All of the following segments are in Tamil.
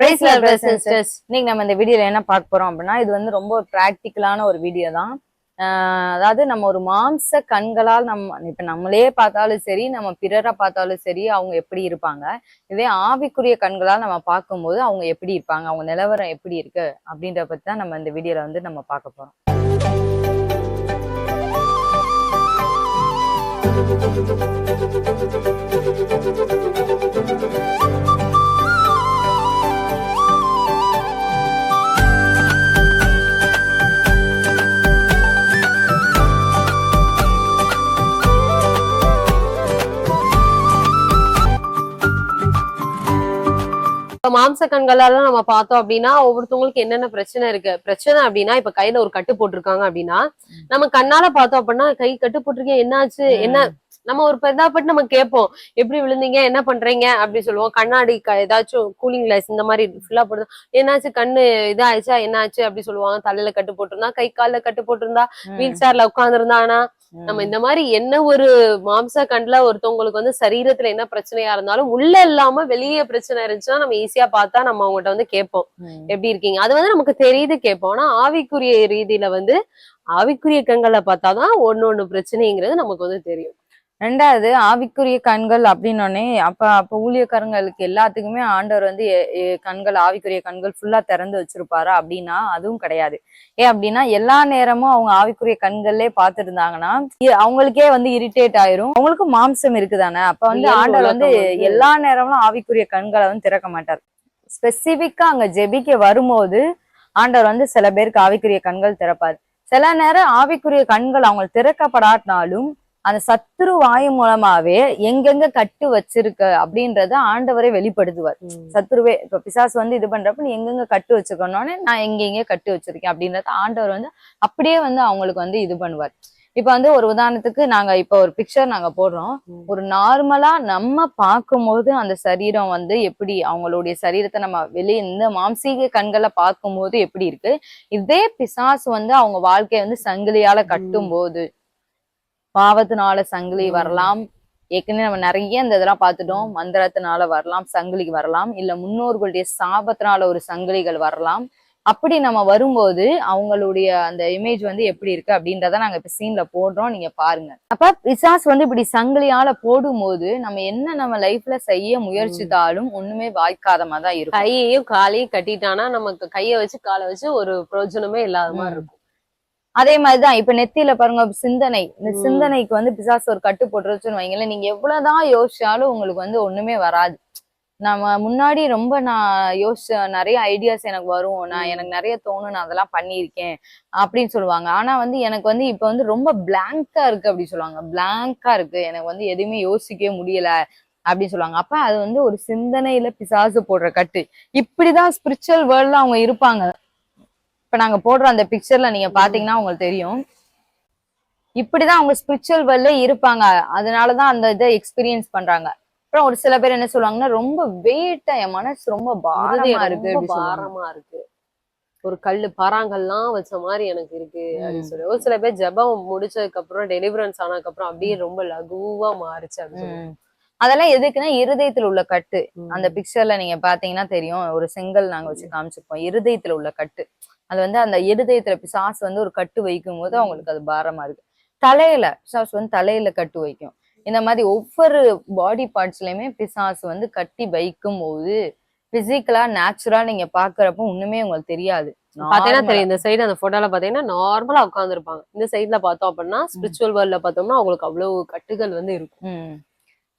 இன்னைக்கு நம்ம இந்த வீடியோல என்ன பார்க்க போறோம் அப்படின்னா இது வந்து ரொம்ப ப்ராக்டிக்கலான ஒரு வீடியோ தான். அதாவது நம்ம ஒரு மாம்ச கண்களால் நம்ம இப்ப நம்மளே பார்த்தாலும் சரி நம்ம பிறரை பார்த்தாலும் சரி அவங்க எப்படி இருப்பாங்க? இதே ஆவிக்குரிய கண்களால் நம்ம பார்க்கும்போது அவங்க எப்படி இருப்பாங்க? அவங்க நிலவரம் எப்படி இருக்கு? அப்படின்றத பத்தி தான் நம்ம இந்த வீடியோல வந்து நம்ம பார்க்க போறோம். இப்ப மாம்ச கண்களால நம்ம பார்த்தோம் அப்படின்னா ஒவ்வொருத்தவங்களுக்கு என்னென்ன பிரச்சனை இருக்கு? பிரச்சனை அப்படின்னா இப்ப கையில ஒரு கட்டு போட்டிருக்காங்க அப்படின்னா நம்ம கண்ணால பார்த்தோம் அப்படின்னா கை கட்டு போட்டிருக்கீங்க என்னாச்சு? என்ன? நம்ம ஒரு பெரிதாப்பட்டு நம்ம கேட்போம். எப்படி விழுந்தீங்க? என்ன பண்றீங்க? அப்படி சொல்லுவோம். கண்ணாடி ஏதாச்சும் கூலிங் கிளாஸ் இந்த மாதிரி ஃபுல்லா போட்டு என்னாச்சு? கண்ணு இதாயிடுச்சா? என்னாச்சு? அப்படி சொல்லுவாங்க. தலையில கட்டு போட்டிருந்தா கை கால்ல கட்டு போட்டிருந்தா வீல் சேர்ல உட்கார்ந்துருந்தானா? நம்ம இந்த மாதிரி என்ன ஒரு மாம்ச கண்ல ஒருத்தவங்களுக்கு வந்து சரீரத்துல என்ன பிரச்சனையா இருந்தாலும் உள்ள இல்லாம வெளியே பிரச்சனை இருந்துச்சுன்னா நம்ம ஈஸியா பார்த்தா நம்ம அவங்ககிட்ட வந்து கேட்போம். எப்படி இருக்கீங்க? அது வந்து நமக்கு தெரியுது கேட்போம். ஆனா ஆவிக்குரிய ரீதியில வந்து ஆவிக்குரிய கண்களை பார்த்தாதான் ஒண்ணு ஒண்ணு பிரச்சனைங்கிறது நமக்கு வந்து தெரியும். ரெண்டாவது ஆவிக்குரிய கண்கள் அப்படின்னோடனே அப்ப அப்ப ஊழியக்காரங்களுக்கு எல்லாத்துக்குமே ஆண்டவர் வந்து கண்கள் ஆவிக்குரிய கண்கள் ஃபுல்லா திறந்து வச்சிருப்பாரா அப்படின்னா அதுவும் கிடையாது. ஏன் அப்படின்னா எல்லா நேரமும் அவங்க ஆவிக்குரிய கண்கள்லே பார்த்துட்டு இருந்தாங்கன்னா அவங்களுக்கே வந்து இரிட்டேட் ஆயிரும். அவங்களுக்கு மாம்சம் இருக்குதானே? அப்ப வந்து ஆண்டவர் வந்து- எல்லா நேரமும் ஆவிக்குரிய கண்களை வந்து திறக்க மாட்டார். ஸ்பெசிபிக்கா அங்க ஜெபிக்க வரும்போது ஆண்டவர் வந்து சில பேருக்கு ஆவிக்குரிய கண்கள் திறப்பார். சில நேரம் ஆவிக்குரிய கண்கள் அவங்க திறக்கப்படாட்டினாலும் அந்த சத்துரு வாயு மூலமாவே எங்கெங்க கட்டு வச்சிருக்க அப்படின்றத ஆண்டவரே வெளிப்படுத்துவார். சத்துருவே இப்ப பிசாசு வந்து இது பண்றப்ப நீ எங்கெங்க கட்டு வச்சுக்கணும்னு நான் எங்க எங்க கட்டு வச்சிருக்கேன் அப்படின்றத ஆண்டவர் வந்து அப்படியே வந்து அவங்களுக்கு வந்து இது பண்ணுவார். இப்ப வந்து ஒரு உதாரணத்துக்கு நாங்க இப்ப ஒரு பிக்சர் நாங்க போடுறோம். ஒரு நார்மலா நம்ம பார்க்கும்போது அந்த சரீரம் வந்து எப்படி அவங்களுடைய சரீரத்தை நம்ம வெளியே இந்த மாம்சீக கண்களை பார்க்கும்போது எப்படி இருக்கு? இதே பிசாசு வந்து அவங்க வாழ்க்கைய வந்து சங்கிலியால கட்டும் போது பாவத்தினால சங்கிலி. வரலாம். ஏற்கனவே நம்ம நிறைய இந்த இதெல்லாம் பார்த்துட்டோம். மந்திரத்தினால வரலாம் சங்கிலிக்கு வரலாம். இல்ல முன்னோர்களுடைய சாபத்தினால ஒரு சங்கிலிகள் வரலாம். அப்படி நம்ம வரும்போது அவங்களுடைய அந்த இமேஜ் வந்து எப்படி இருக்கு அப்படின்றத நாங்க இப்ப சீன்ல போடுறோம். நீங்க பாருங்க. அப்ப பிசாஸ் வந்து இப்படி சங்கிலியால போடும்போது நம்ம என்ன நம்ம லைஃப்ல செய்ய முயற்சித்தாலும் ஒண்ணுமே வாய்க்காதமா தான் இருக்கும். கையையும் காலையும் கட்டிட்டானா நமக்கு கைய வச்சு காலை வச்சு ஒரு பிரயோஜனமே இல்லாத மாதிரி இருக்கும். அதே மாதிரிதான் இப்ப நெத்தியில பாருங்க சிந்தனை. இந்த. சிந்தனைக்கு வந்து பிசாசு ஒரு கட்டு போட்டுருச்சுன்னு வைங்களேன் நீங்க எவ்வளவுதான் யோசிச்சாலும் உங்களுக்கு வந்து ஒண்ணுமே வராது. நம்ம முன்னாடி ரொம்ப நான் யோசிச்ச நிறைய ஐடியாஸ் எனக்கு வரும் நான். எனக்கு நிறைய தோணும் நான் அதெல்லாம் பண்ணியிருக்கேன் அப்படின்னு சொல்லுவாங்க. ஆனா வந்து எனக்கு வந்து இப்ப வந்து ரொம்ப பிளாங்கா இருக்கு அப்படி சொல்லுவாங்க. பிளாங்கா இருக்கு. எனக்கு வந்து எதுவுமே யோசிக்கவே முடியல அப்படின்னு சொல்லுவாங்க. அப்ப அது வந்து ஒரு சிந்தனையில பிசாசு போடுற கட்டு. இப்படிதான் ஸ்பிரிச்சுவல் வேர்ல்ட்ல அவங்க இருப்பாங்க. இப்ப நாங்க போடுற அந்த பிக்சர்ல நீங்க பாத்தீங்கன்னா உங்களுக்கு தெரியும் இப்படிதான் அவங்க ஸ்பிரிச்சுவல் வேர்ல்ட்ல இருப்பாங்க அதனாலதான் அந்த இதை எக்ஸ்பீரியன்ஸ் பண்றாங்க அப்புறம் ஒரு சில பேர் என்ன சொல்லுவாங்கன்னா ரொம்ப வெயிட்டா என் மனசு ரொம்ப பாரமா இருக்கு. பாரமா இருக்கு ஒரு கல்லு பாறாங்கல்லாம் வச்ச மாதிரி எனக்கு இருக்கு அப்படின்னு. சொல்லி ஒரு சில பேர் ஜெபம் முடிச்சதுக்கு அப்புறம் டெலிவரன்ஸ் ஆனதுக்கு அப்புறம் அப்படியே ரொம்ப லகுவா மாறுச்சு அப்படின்னு. அதெல்லாம் எதுக்குன்னா இருதயத்துல உள்ள கட்டு. அந்த பிக்சர்ல நீங்க பாத்தீங்கன்னா தெரியும். ஒரு செங்கல் நாங்க வச்சு காமிச்சிருப்போம். இருதயத்துல உள்ள கட்டு. அது வந்து அந்த இருதயத்துல பிசாசு வந்து ஒரு கட்டு வைக்கும் போது அவங்களுக்கு அது பாரமா இருக்கு. தலையில பிசாசு வந்து தலையில கட்டு வைக்கும். இந்த மாதிரி ஒவ்வொரு பாடி பார்ட்ஸ்லயுமே பிசாசு வந்து கட்டி வைக்கும் போது பிசிக்கலா நேச்சுரலா நீங்க பாக்குறப்ப ஒண்ணுமே உங்களுக்கு தெரியாது. பாத்தீங்கன்னா. தெரியும். இந்த சைடு அந்த போட்டோல பாத்தீங்கன்னா நார்மலா உட்காந்துருப்பாங்க இந்த சைடுல பார்த்தோம் அப்படின்னா ஸ்பிரிச்சுவல் வேர்ல்ட்ல பார்த்தோம்னா அவங்களுக்கு அவ்வளவு கட்டுகள் வந்து இருக்கும்.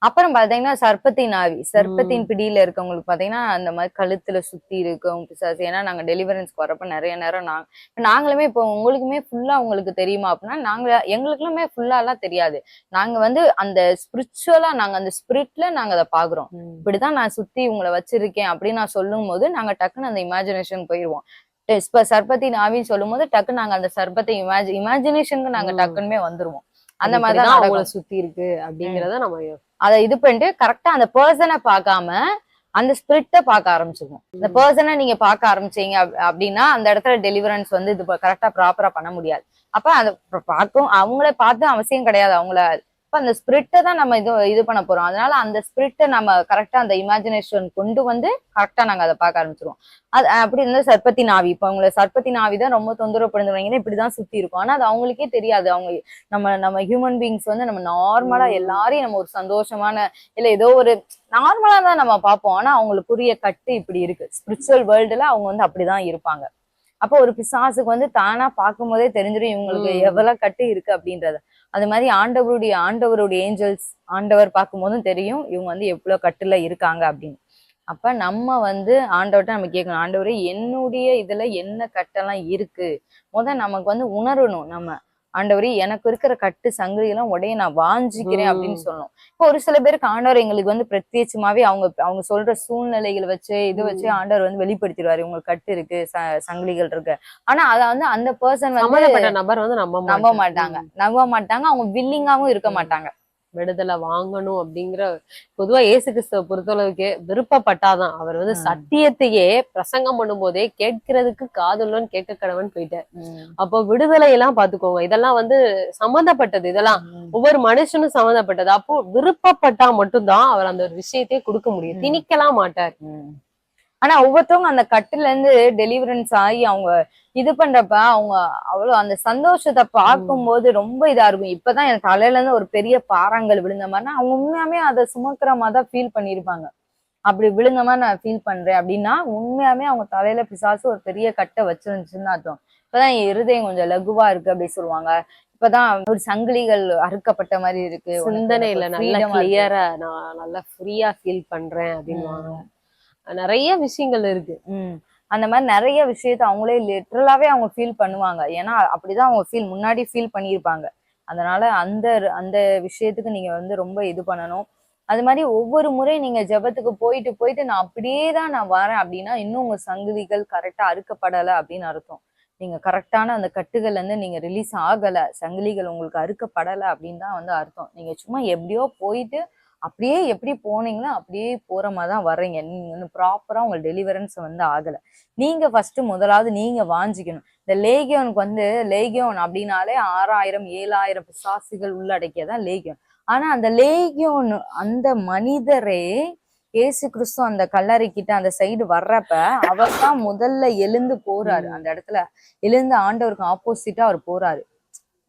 அப்புறம் பாத்தீங்கன்னா சர்ப்பத்தின் ஆவி சர்ப்பத்தின் பிடியில இருக்கவங்களுக்கு பாத்தீங்கன்னா அந்த மாதிரி கழுத்துல சுத்தி இருக்கும் பிசாசு. ஏன்னா நாங்க டெலிவரன்ஸ்க்கு வரப்ப நிறைய நேரம் நாங்க நாங்களுமே இப்போ உங்களுக்குமே ஃபுல்லா உங்களுக்கு தெரியுமா அப்படின்னா நாங்க எங்களுக்குமே ஃபுல்லா எல்லாம் தெரியாது. நாங்க வந்து அந்த ஸ்பிரிச்சுவலா நாங்க அந்த ஸ்பிரிட்ல நாங்க அதை பாக்குறோம். இப்படிதான் நான் சுத்தி உங்களை வச்சிருக்கேன் அப்படின்னு நான் சொல்லும் போது நாங்க டக்குன்னு அந்த இமேஜினேஷன் போயிருவோம். இப்ப சர்ப்பத்தின் ஆவின்னு சொல்லும் போது டக்குன்னு நாங்க அந்த சர்ப்பத்தை இமேஜ் இமேஜினேஷனுக்கு நாங்க ம். டக்குனுமே வந்துருவோம். அந்த மாதிரிதான். அவங்கள சுத்தி இருக்கு அப்படிங்கறத நம்ம அதை இது பண்ணிட்டு கரெக்டா அந்த பர்சனை பார்க்காம அந்த ஸ்பிரிட்ட பார்க்க ஆரம்பிச்சிருக்கும் இந்த பர்சனை நீங்க பார்க்க ஆரம்பிச்சீங்க அப்- அப்படின்னா அந்த இடத்துல டெலிவரன்ஸ் வந்து இது கரெக்டா ப்ராப்பரா பண்ண முடியாது. அப்ப அதை பார்க்கும் அவங்கள பார்த்து அவசியம் கிடையாது. அவங்கள அப்ப அந்த ஸ்பிரிட்டை தான் நம்ம இது இது பண்ண போறோம். அதனால அந்த ஸ்பிரிட்டை நம்ம கரெக்டா அந்த இமேஜினேஷன் கொண்டு வந்து கரெக்டா நாங்க அதை பார்க்க ஆரம்பிச்சிருவோம். அது அப்படி இருந்தா சர்பத்தி நாவி. இப்ப அவங்களை சர்பத்தி நாவி தான் ரொம்ப தொந்தரவு பண்ணுவாங்கன்னா இப்படிதான் சுத்தி இருக்கும். ஆனா அது அவங்களுக்கே தெரியாது. அவங்க நம்ம நம்ம ஹியூமன் பீங்ஸ் வந்து நம்ம நார்மலா. எல்லாரையும் நம்ம ஒரு சந்தோஷமான இல்ல ஏதோ ஒரு நார்மலா தான் நம்ம பார்ப்போம். ஆனா அவங்களுக்கு புரிய கட்டு இப்படி இருக்கு. ஸ்பிரிச்சுவல் வேர்ல்டுல அவங்க வந்து அப்படிதான் இருப்பாங்க. அப்போ ஒரு பிசாசுக்கு வந்து தானா பார்க்கும் போதே தெரிஞ்சிடும் இவங்களுக்கு. எவ்வளவு கட்டு இருக்கு அப்படின்றத. அது மாதிரி ஆண்டவருடைய ஆண்டவருடைய ஏஞ்சல்ஸ் ஆண்டவர் பார்க்கும்போதும் தெரியும் இவங்க வந்து எவ்வளவு கட்டுல இருக்காங்க அப்படின்னு. அப்ப நம்ம வந்து ஆண்டவர்கிட்ட நம்ம கேட்கணும் ஆண்டவரே என்னுடைய இதுல என்ன கட்டெல்லாம் இருக்கு? முத நமக்கு வந்து உணரணும் நம்ம. ஆண்டவரே எனக்கு இருக்கிற கட்டு சங்கிலியெல்லாம் உடைய நான் வாஞ்சிக்கிறேன். அப்படின்னு சொல்லணும். இப்போ ஒரு சில பேருக்கு ஆண்டவர் எங்களுக்கு வந்து பிரத்யேகமாவே அவங்க அவங்க சொல்ற சூழ்நிலைகளை வச்சு இது வச்சு. ஆண்டவர் வந்து வெளிப்படுத்திடுவாரு. உங்களுக்கு கட்டு இருக்கு ச- சங்கிலிகள் இருக்கு. ஆனா அத வந்து அந்த பர்சன் வந்து நபர் வந்து நம்ப நம்ப மாட்டாங்க. நம்ப மாட்டாங்க அவங்க வில்லிங்காவும் இருக்க. மாட்டாங்க. விடுதலை வாங்கணும் அப்படிங்கிற பொதுவா இயேசு கிறிஸ்துவ பொறுத்தளவுக்கு விருப்பப்பட்டாதான். அவர் வந்து. சத்தியத்தையே பிரசங்கம் பண்ணும்போதே கேட்கறதுக்கு காதுள்ளன்னு கேட்க கடவன் போயிட்டார். அப்போ விடுதலை எல்லாம் பாத்துக்கோங்க இதெல்லாம் வந்து சம்பந்தப்பட்டது இதெல்லாம் ஒவ்வொரு மனுஷனும் சம்மந்தப்பட்டது. அப்போ விருப்பப்பட்டா மட்டும்தான் அவர் அந்த ஒரு விஷயத்தையே கொடுக்க முடியும். திணிக்கலாம் மாட்டார். ஆனா ஒவ்வொருத்தவங்க அந்த கட்டுல இருந்து டெலிவரன்ஸ் ஆகி அவங்க இது பண்றப்ப அவங்க அவ்வளவு அந்த சந்தோஷத்தை பார்க்கும்போது ரொம்ப இதா இருக்கும். இப்பதான் எனக்கு தலையில இருந்து ஒரு பெரிய பாறாங்கல் விழுந்த மாதிரினா அவங்க உண்மையாமே அதை சுமக்கிற மாதிரி தான் ஃபீல் பண்ணிருப்பாங்க அப்படி விழுந்த மாதிரி நான் ஃபீல் பண்றேன் அப்படின்னா உண்மையாமே அவங்க தலையில பிசாசு ஒரு பெரிய கட்டை வச்சிருந்துச்சுன்னு அர்த்தம். இப்பதான் என் இருதயம் கொஞ்சம் லகுவா இருக்கு அப்படி சொல்லுவாங்க. இப்பதான் ஒரு சங்கிலிகள் அறுக்கப்பட்ட மாதிரி இருக்கு. சிந்தனையில நல்லா. கிளியரா நான் நல்லா ஃப்ரீயா ஃபீல் பண்றேன் அப்படின்வாங்க நிறைய விஷயங்கள் இருக்கு. ம். அந்த மாதிரி நிறைய விஷயத்த அவங்களே லிட்ரலாவே அவங்க ஃபீல் பண்ணுவாங்க. ஏன்னா அப்படிதான் அவங்க ஃபீல் முன்னாடி ஃபீல் பண்ணியிருப்பாங்க. அதனால அந்த அந்த விஷயத்துக்கு நீங்க வந்து ரொம்ப இது பண்ணணும். அது மாதிரி ஒவ்வொரு முறை நீங்க ஜெபத்துக்கு போயிட்டு போயிட்டு நான் அப்படியே தான் நான் வரேன் அப்படின்னா இன்னும் உங்க சங்கிலிகள் கரெக்டா அறுக்கப்படலை அப்படின்னு அர்த்தம். நீங்க கரெக்டான அந்த கட்டுகள்ல இருந்து நீங்க ரிலீஸ் ஆகல. சங்கிலிகள் உங்களுக்கு அறுக்கப்படலை அப்படின்னு தான் வந்து அர்த்தம். நீங்க சும்மா எப்படியோ போயிட்டு அப்படியே எப்படி போனீங்களோ அப்படியே போற மாதிரி தான் வர்றீங்க. நீங்க வந்து ப்ராப்பரா உங்க டெலிவரன்ஸ் வந்து ஆகல. நீங்க ஃபர்ஸ்ட் முதலாவது நீங்க வாஞ்சிக்கணும். இந்த லேகியோனுக்கு வந்து லேகியோன் அப்படின்னாலே ஆறாயிரம் ஏழாயிரம் பிசாசுகள் உள்ளடக்கியதான் லேகியோன். ஆனா அந்த லேகியோன் அந்த மனிதரே இயேசு கிறிஸ்து அந்த கல்லறை கிட்ட அந்த சைடு வர்றப்ப அவர் தான் முதல்ல எழுந்து போறாரு. அந்த இடத்துல எழுந்து ஆண்டவருக்கு ஆப்போசிட்டா அவர் போறாரு.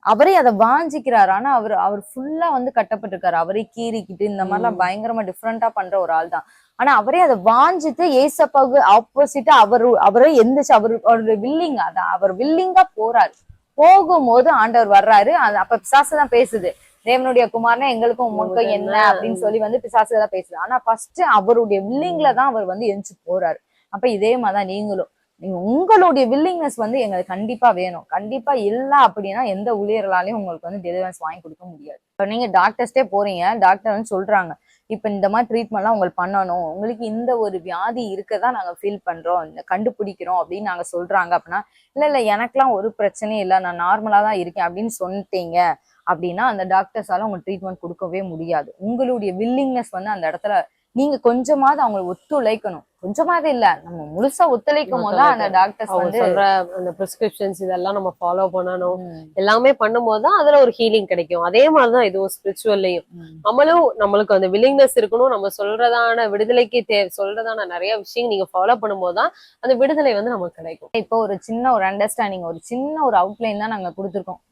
அவரே அதை வாஞ்சிக்கிறாரு. ஆனா அவர் அவர் ஃபுல்லா வந்து கட்டப்பட்டிருக்காரு. அவரே கீறிக்கிட்டு இந்த மாதிரிலாம். பயங்கரமா டிஃப்ரெண்டா பண்ற ஒரு ஆள் தான். ஆனா அவரே அதை வாஞ்சிட்டு ஏசப்பாவுக்கு ஆப்போசிட்டா அவரு அவரே எந்திரிச்சு அவர் அவருடைய வில்லிங் அதான் அவர் வில்லிங்கா போறாரு. போகும்போது ஆண்டவர் வர்றாரு. அப்ப பிசாசு தான் பேசுது. தேவனுடைய குமாரனே எங்களுக்கும் உமக்கும் என்ன? அப்படின்னு சொல்லி வந்து பிசாசு தான் பேசுது. ஆனா ஃபர்ஸ்ட் அவருடைய வில்லிங்ல தான் அவர் வந்து எந்திரிச்சு போறாரு. அப்ப இதே மாதிரிதான் நீங்களும். நீங்க உங்களுடைய வில்லிங்னஸ் வந்து எங்களுக்கு கண்டிப்பா வேணும். கண்டிப்பா இல்லை அப்படின்னா எந்த ஊழியர்களாலையும் உங்களுக்கு வந்து டெலிவரன்ஸ் வாங்கி கொடுக்க முடியாது. இப்போ நீங்க டாக்டர்ஸ்டே போறீங்க டாக்டர் வந்து சொல்றாங்க இப்போ இந்த மாதிரி ட்ரீட்மெண்ட்லாம் உங்களுக்கு பண்ணணும். உங்களுக்கு இந்த ஒரு வியாதி இருக்கதான் நாங்கள் ஃபீல் பண்றோம். இந்த கண்டுபிடிக்கிறோம் அப்படின்னு நாங்க சொல்றாங்க அப்படின்னா இல்லை இல்லை எனக்குலாம் ஒரு பிரச்சனையும் இல்லை. நான் நார்மலா தான் இருக்கேன் அப்படின்னு சொன்னீங்க அப்படின்னா அந்த டாக்டர்ஸால உங்களுக்கு ட்ரீட்மெண்ட் கொடுக்கவே முடியாது. உங்களுடைய வில்லிங்னஸ் வந்து அந்த இடத்துல நீங்க கொஞ்சமாவது அவங்களுக்கு ஒத்துழைக்கணும். கொஞ்சமாவது இல்ல நம்ம முழுசா ஒத்துழைக்கும் போது அந்த டாக்டர்ஸ் அவங்க வந்து சொல்ற அந்த பிரிஸ்கிரிப்ஷன்ஸ் இதெல்லாம் நம்ம ஃபாலோ பண்ணணும். எல்லாமே பண்ணும்போது தான் அதுல ஒரு ஹீலிங் கிடைக்கும். அதே மாதிரிதான் இதுவும் ஸ்பிரிச்சுவல்லையும் ம், நம்மளும் நம்மளுக்கு அந்த வில்லிங்னஸ் இருக்கணும். நம்ம சொல்றதான விடுதலைக்கு தே சொல்றதான நிறைய விஷயம் நீங்க ஃபாலோ பண்ணும்போது தான் அந்த விடுதலை வந்து நமக்கு கிடைக்கும். இப்போ ஒரு சின்ன ஒரு அண்டர்ஸ்டாண்டிங் ஒரு சின்ன ஒரு அவுட்லைன் தான் நாங்க கொடுத்துருக்கோம்.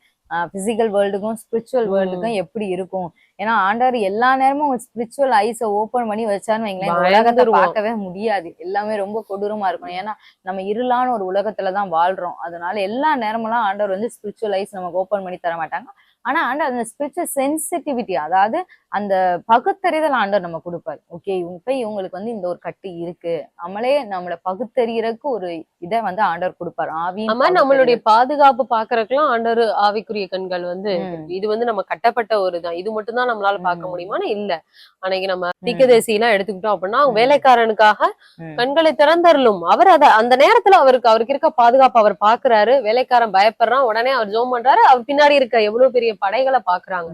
Physical வேர்ல்டுக்கும் spiritual. வேர்ல்டுக்கும் எப்படி இருக்கும்? ஏன்னா ஆண்டவர் எல்லா நேரமும் ஸ்பிரிச்சுவல் ஐஸை ஓபன் பண்ணி வச்சாருன்னு வைங்களேன் இந்த உலகத்தை. பார்க்கவே முடியாது. எல்லாமே ரொம்ப கொடூரமா இருக்கும் ஏன்னா நம்ம இருளான ஒரு உலகத்துல தான் வாழ்றோம். அதனால எல்லா நேரமெல்லாம் ஆண்டவர் வந்து ஸ்பிரிச்சுவல் ஐஸ் நமக்கு ஓபன் பண்ணி தர மாட்டாங்க. ஆனா ஆண்டவர் அந்த ஸ்பிரிச்சுவல் சென்சிட்டிவிட்டி அதாவது அந்த பகுத்தறிதல் ஆண்டவர் நம்ம கொடுப்பாரு. ஓகே இப்ப இவங்களுக்கு வந்து இந்த ஒரு கட்டு இருக்கு. நம்மளே நம்மள பகுத்தறியறதுக்கு ஒரு இதை வந்து ஆண்டவர் கொடுப்பாரு. ஆவி நம்மளுடைய பாதுகாப்பு பாக்குறதுக்கெல்லாம் ஆண்டவர் ஆவிக்குரிய கண்கள் வந்து. இது வந்து நம்ம கட்டப்பட்ட ஒரு தான் இது மட்டும் தான் நம்மளால பார்க்க. முடியுமான்னு இல்ல. அன்னைக்கு நம்ம தீக்கதேசி எல்லாம் எடுத்துக்கிட்டோம் அப்படின்னா. வேலைக்காரனுக்காக. கண்களை திறந்தரலும். அவர் அத அந்த நேரத்துல அவருக்கு அவருக்கு இருக்க பாதுகாப்பு அவர் பாக்குறாரு வேலைக்காரன் பயப்படுறான். உடனே அவர் ஜோம் பண்றாரு. அவர் பின்னாடி இருக்க எவ்வளவு பெரிய படைகளை பாக்குறாங்க.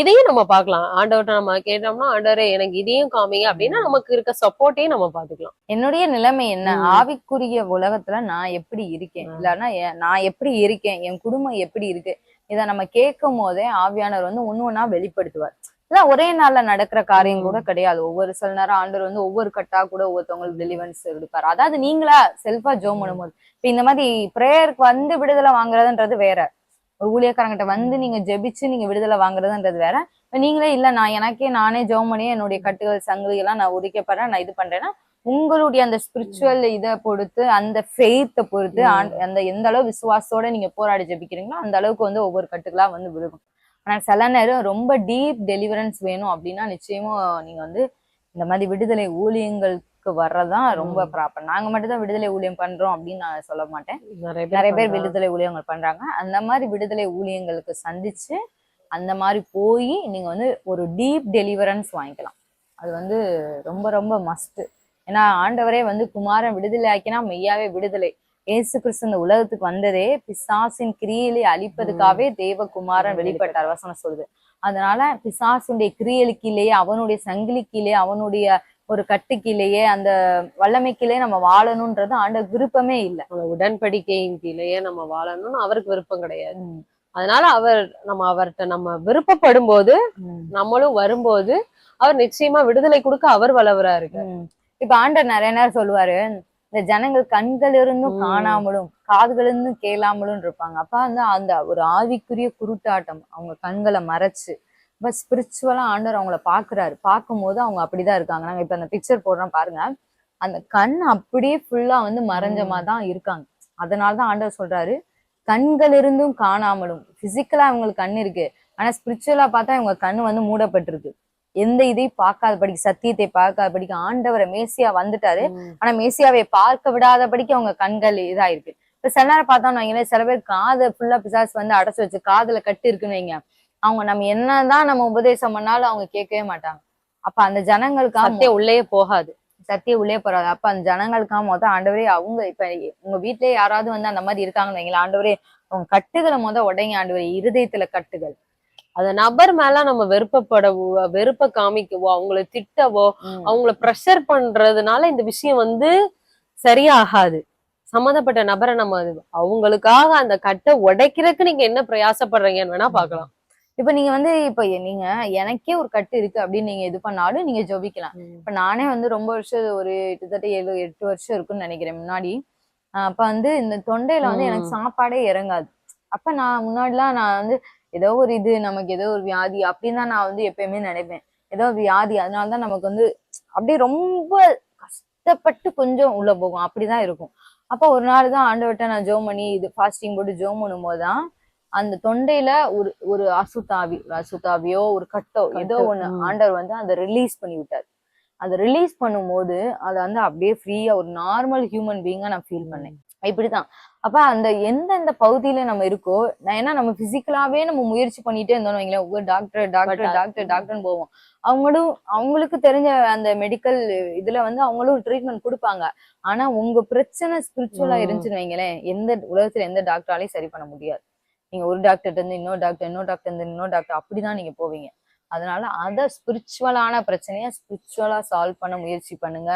இதையும் நம்ம பார்க்கலாம் ஆண்டவர்கிட்ட நம்ம கேட்டோம்னா ஆண்டவரே எனக்கு இதையும் காமிங்க அப்படின்னா நமக்கு இருக்க சப்போர்ட்டையும் நம்ம பாத்துக்கலாம். என்னுடைய நிலைமை என்ன. ஆவிக்குரிய உலகத்துல நான் எப்படி இருக்கேன். இல்லன்னா நான் எப்படி இருக்கேன்? என் குடும்பம் எப்படி இருக்கு? இதை நம்ம கேட்கும் போதே ஆவியானவர் வந்து ஒண்ணு ஒண்ணா வெளிப்படுத்துவார். இதெல்லாம் ஒரே நாள்ல நடக்கிற காரியம் கூட கிடையாது. ஒவ்வொரு சில நேரம் ஆண்டவர் வந்து ஒவ்வொரு கட்டா கூட ஒவ்வொருத்தவங்களுக்கு டெலிவரன்ஸ் எடுப்பாரு அதாவது நீங்களா செல்ஃபா ஜோம் பண்ணும்போது. இப்ப இந்த மாதிரி பிரேயருக்கு வந்து விடுதலை வாங்குறதுன்றது வேற. ஒரு ஊழியக்காரங்கிட்ட வந்து நீங்க ஜெபிச்சு நீங்க விடுதலை வாங்குறதுன்றது வேற. இப்ப நீங்களே இல்ல நான் எனக்கே நானே ஜெபம் பண்ணி என்னுடைய கட்டுகள் சங்கிலி எல்லாம் நான் உடைக்கப்படுறேன் நான் இது பண்றேன்னா உங்களுடைய அந்த ஸ்பிரிச்சுவல் இதை பொறுத்து அந்த ஃபெய்த்தை பொறுத்து அந்த எந்த அளவு விசுவாசத்தோட நீங்க போராடி ஜெபிக்கிறீங்களோ அந்த அளவுக்கு வந்து ஒவ்வொரு கட்டுகளா வந்து விழுகும். ஆனா சில நேரம் ரொம்ப டீப் டெலிவரன்ஸ் வேணும் அப்படின்னா நிச்சயமா நீங்க வந்து இந்த மாதிரி விடுதலை ஊழியங்களுக்கு வர்றதான் ரொம்ப ப்ராப்பர் நாங்க மட்டும் தான் விடுதலை ஊழியம் பண்றோம் அப்படின்னு நான் சொல்ல மாட்டேன். நிறைய பேர். விடுதலை ஊழியங்கள் பண்றாங்க. அந்த மாதிரி விடுதலை ஊழியங்களுக்கு சந்திச்சு அந்த மாதிரி போய் நீங்க வந்து ஒரு டீப் டெலிவரன்ஸ் வாங்கிக்கலாம். அது வந்து ரொம்ப ரொம்ப மஸ்ட் ஏன்னா ஆண்டவரே வந்து குமாரன் விடுதலை ஆக்கினா மெய்யாவே விடுதலை. இயேசு கிறிஸ்து இந்த உலகத்துக்கு வந்ததே பிசாசின் கிரியையை அழிப்பதுக்காகவே தேவகுமாரன் வெளிப்பட்டார். வசனம் சொல்லுது. அதனால பிசாசுடைய கிரியலுக்கிலேயே அவனுடைய சங்கிலிக்கிலே அவனுடைய ஒரு கட்டுக்கிலேயே அந்த வல்லமைக்கிலே நம்ம வாழணும்ன்றது ஆண்டவர் விருப்பமே இல்லை. உடன்படிக்கையின் கீழேயே நம்ம வாழணும்னு அவருக்கு விருப்பம் கிடையாது. அதனால அவர் நம்ம அவர்கிட்ட நம்ம விருப்பப்படும் போது நம்மளும் வரும்போது அவர் நிச்சயமா விடுதலை கொடுக்க அவர் வல்லவரா இருக்கு. இப்ப ஆண்டர் நிறைய நேரம் சொல்லுவாரு இந்த ஜனங்கள் கண்கள் இருந்தும். காணாமலும் காதுகள் இருந்தும் கேளாமலும் இருப்பாங்க. அப்ப வந்து அந்த ஒரு ஆவிக்குரிய குருட்டாட்டம் அவங்க கண்களை மறைச்சு இப்ப ஸ்பிரிச்சுவலா ஆண்டவர் அவங்கள பாக்குறாரு. பார்க்கும்போது அவங்க அப்படிதான் இருக்காங்க. நாங்க இப்ப அந்த பிக்சர் போடுறோம் பாருங்க. அந்த கண் அப்படியே ஃபுல்லா வந்து மறைஞ்சமா தான் இருக்காங்க. அதனாலதான் ஆண்டவர் சொல்றாரு கண்கள் இருந்தும் காணாமலும் பிசிக்கலா அவங்களுக்கு கண் இருக்கு. ஆனா ஸ்பிரிச்சுவலா பார்த்தா இவங்க கண் வந்து மூடப்பட்டிருக்கு. எந்த இதையும் பார்க்காதபடிக்கு சத்தியத்தை பார்க்காதபடிக்கு ஆண்டவரை மேசியா வந்துட்டாரு. ஆனா மேசியாவை பார்க்க விடாதபடிக்கு அவங்க கண்கள் இதாயிருக்கு. இப்ப சில நேரம் பார்த்தோம்னு வைங்களேன் சில பேர் காதை ஃபுல்லா பிசாசு வந்து அடைச்சு வச்சு காதுல கட்டு இருக்குன்னு வைங்க. அவங்க நம்ம என்னதான் நம்ம உபதேசம் பண்ணாலும் அவங்க கேட்கவே மாட்டாங்க. அப்ப அந்த ஜனங்களுக்காக சத்தியம் உள்ளே போகாது. சத்திய உள்ளே போறாங்க அப்ப அந்த ஜனங்களுக்காக மொதல் ஆண்டவரே அவங்க இப்ப உங்க வீட்லயே யாராவது வந்து அந்த மாதிரி இருக்காங்கன்னு வைங்களேன். ஆண்டவரே அவங்க கட்டுகளை முத உடைங்க ஆண்டவரே. இருதயத்துல கட்டுகள். அந்த நபர் மேல நம்ம வெறுப்பப்படவோ வெறுப்ப காமிக்கவோ அவங்கள திட்டவோ அவங்கள ப்ரெஷர் பண்றதுனால இந்த விஷயம் வந்து சரியாகாது. சம்மந்தப்பட்ட நபரை நம்ம அவங்களுக்காக அந்த கட்டை உடைக்கிறதுக்கு நீங்க என்ன பிரயாசப்படுறீங்கன்னு வேணா பார்க்கலாம். இப்ப நீங்க வந்து இப்ப நீங்க எனக்கே ஒரு கட்டு இருக்கு அப்படின்னு நீங்க இது பண்ணாலும் நீங்க ஜெபிக்கலாம். இப்ப நானே வந்து ரொம்ப வருஷம் ஒரு கிட்டத்தட்ட ஏழு எட்டு வருஷம் இருக்குன்னு நினைக்கிறேன் முன்னாடி. அப்ப வந்து இந்த தொண்டையில வந்து எனக்கு. சாப்பாடே இறங்காது. அப்ப நான் முன்னாடிலாம் நான் வந்து ஏதோ ஒரு இது நமக்கு ஏதோ ஒரு வியாதி அப்படின்னு தான் நான் வந்து எப்பயுமே நினைப்பேன். ஏதோ வியாதி அதனாலதான் நமக்கு வந்து அப்படியே ரொம்ப கஷ்டப்பட்டு கொஞ்சம் உள்ள போகும். அப்படிதான் இருக்கும். அப்ப ஒரு நாள் தான் ஆண்டவர்கிட்ட நான் ஜோம் பண்ணி இது ஃபாஸ்டிங் போட்டு ஜோம் பண்ணும்போது தான் அந்த தொண்டையில ஒரு ஒரு அசுத்தாவி ஒரு அசுத்தாவியோ ஒரு கட்டோ ஏதோ ஒண்ணு. ஆண்டவர் வந்து அதை ரிலீஸ் பண்ணி விட்டார் அதை ரிலீஸ் பண்ணும்போது அதை வந்து அப்படியே ஃப்ரீயா ஒரு நார்மல் ஹியூமன் பீங்கா நான் ஃபீல் பண்ணேன். இப்படிதான் அப்ப அந்த எந்தெந்த பகுதியில நம்ம இருக்கோ நான் ஏன்னா நம்ம பிசிக்கலாவே நம்ம முயற்சி பண்ணிட்டே இருந்தோம்னு வைங்களேன் டாக்டர் டாக்டர் டாக்டர் டாக்டர்னு போவோம். அவங்களும் அவங்களுக்கு தெரிஞ்ச அந்த மெடிக்கல் இதுல வந்து அவங்களும் ட்ரீட்மெண்ட் கொடுப்பாங்க. ஆனா உங்க பிரச்சனை ஸ்பிரிச்சுவலா. இருந்துச்சுன்னு வைங்களேன் எந்த உலகத்துல எந்த டாக்டராலையும் சரி பண்ண முடியாது. நீங்க ஒரு டாக்டர் இருந்து இன்னொரு டாக்டர் இன்னொரு டாக்டர் இருந்து இன்னொரு டாக்டர் அப்படிதான் நீங்க போவீங்க. அதனால அதை ஸ்பிரிச்சுவலான பிரச்சனைய ஸ்பிரிச்சுவலா சால்வ் பண்ண முயற்சி பண்ணுங்க.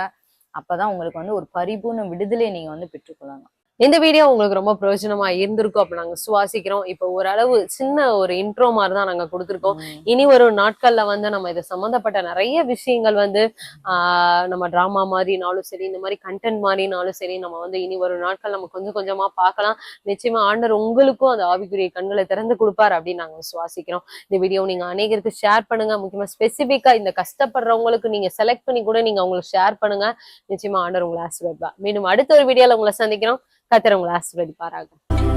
அப்பதான் உங்களுக்கு வந்து ஒரு பரிபூர்ண விடுதலை நீங்க வந்து பெற்றுக்கொள்ளலாம். இந்த வீடியோ உங்களுக்கு ரொம்ப பிரயோஜனமா இருந்திருக்கும் அப்ப நாங்க சுவாசிக்கிறோம். இப்ப ஓரளவு சின்ன ஒரு இன்ட்ரோ மாதிரி தான் நாங்க கொடுத்துருக்கோம். இனி வரும் நாட்கள்ல வந்து நம்ம இது சம்பந்தப்பட்ட நிறைய விஷயங்கள் வந்து ஆஹ் நம்ம டிராமா மாதிரினாலும் சரி இந்த மாதிரி கண்டென்ட் மாதிரினாலும் சரி நம்ம வந்து இனி வரும் நாட்கள் நம்ம கொஞ்சம் கொஞ்சமா பார்க்கலாம். நிச்சயமா ஆண்டர் உங்களுக்கும் அந்த ஆவிக்குரிய கண்களை திறந்து கொடுப்பார் அப்படின்னு நாங்க சுவாசிக்கிறோம். இந்த வீடியோ நீங்க அநேகருக்கு ஷேர் பண்ணுங்க. முக்கியமா ஸ்பெசிபிக்கா இந்த கஷ்டப்படுறவங்களுக்கு நீங்க செலக்ட் பண்ணி கூட நீங்க அவங்களுக்கு ஷேர் பண்ணுங்க. நிச்சயமா ஆண்டர் உங்களை ஆசீர்வதிப்பா மீண்டும் அடுத்த ஒரு வீடியோல உங்களை சந்திக்கிறோம். கத்திர உங்களை ஆசீர்வதிப்பாராக